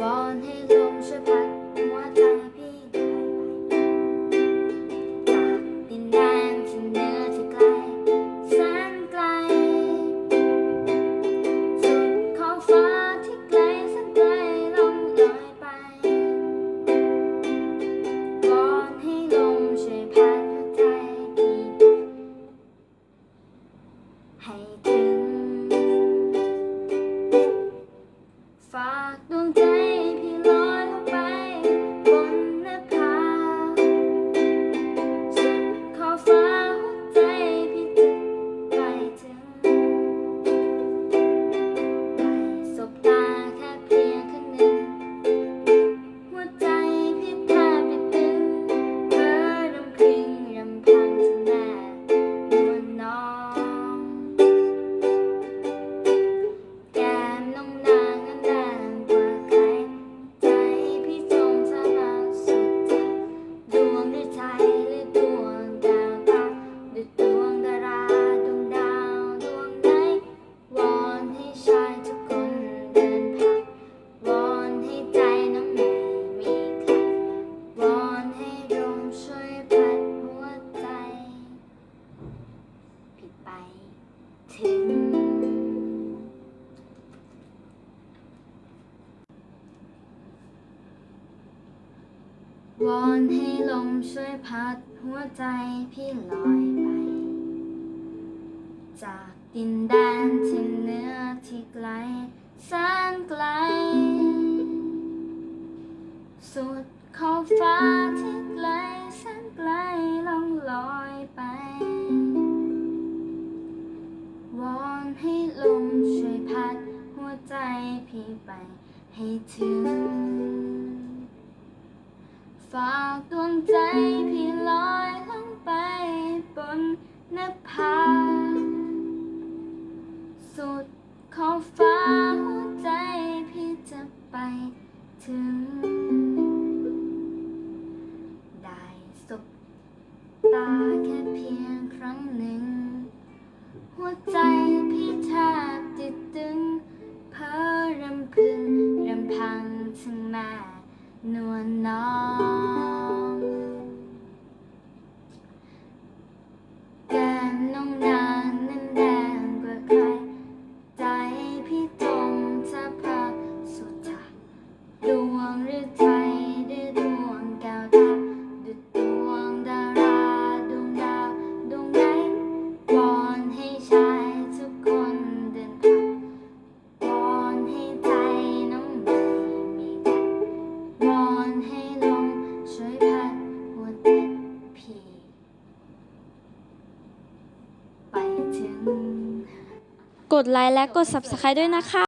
วอนให้ต far. Não tem ไป ถึง วอนให้ลมช่วยพัดหัวใจพี่ลอยไป จากดินแดนที่เหนือที่ไกลแสนไกล สุดขอบฟ้า ให้ลมช่วยพัดหัวใจพี่ไปให้ถึง ฝากดวงใจพี่ลอยลงไปบนนภา now. กดไลค์และกด Subscribe ด้วยนะคะ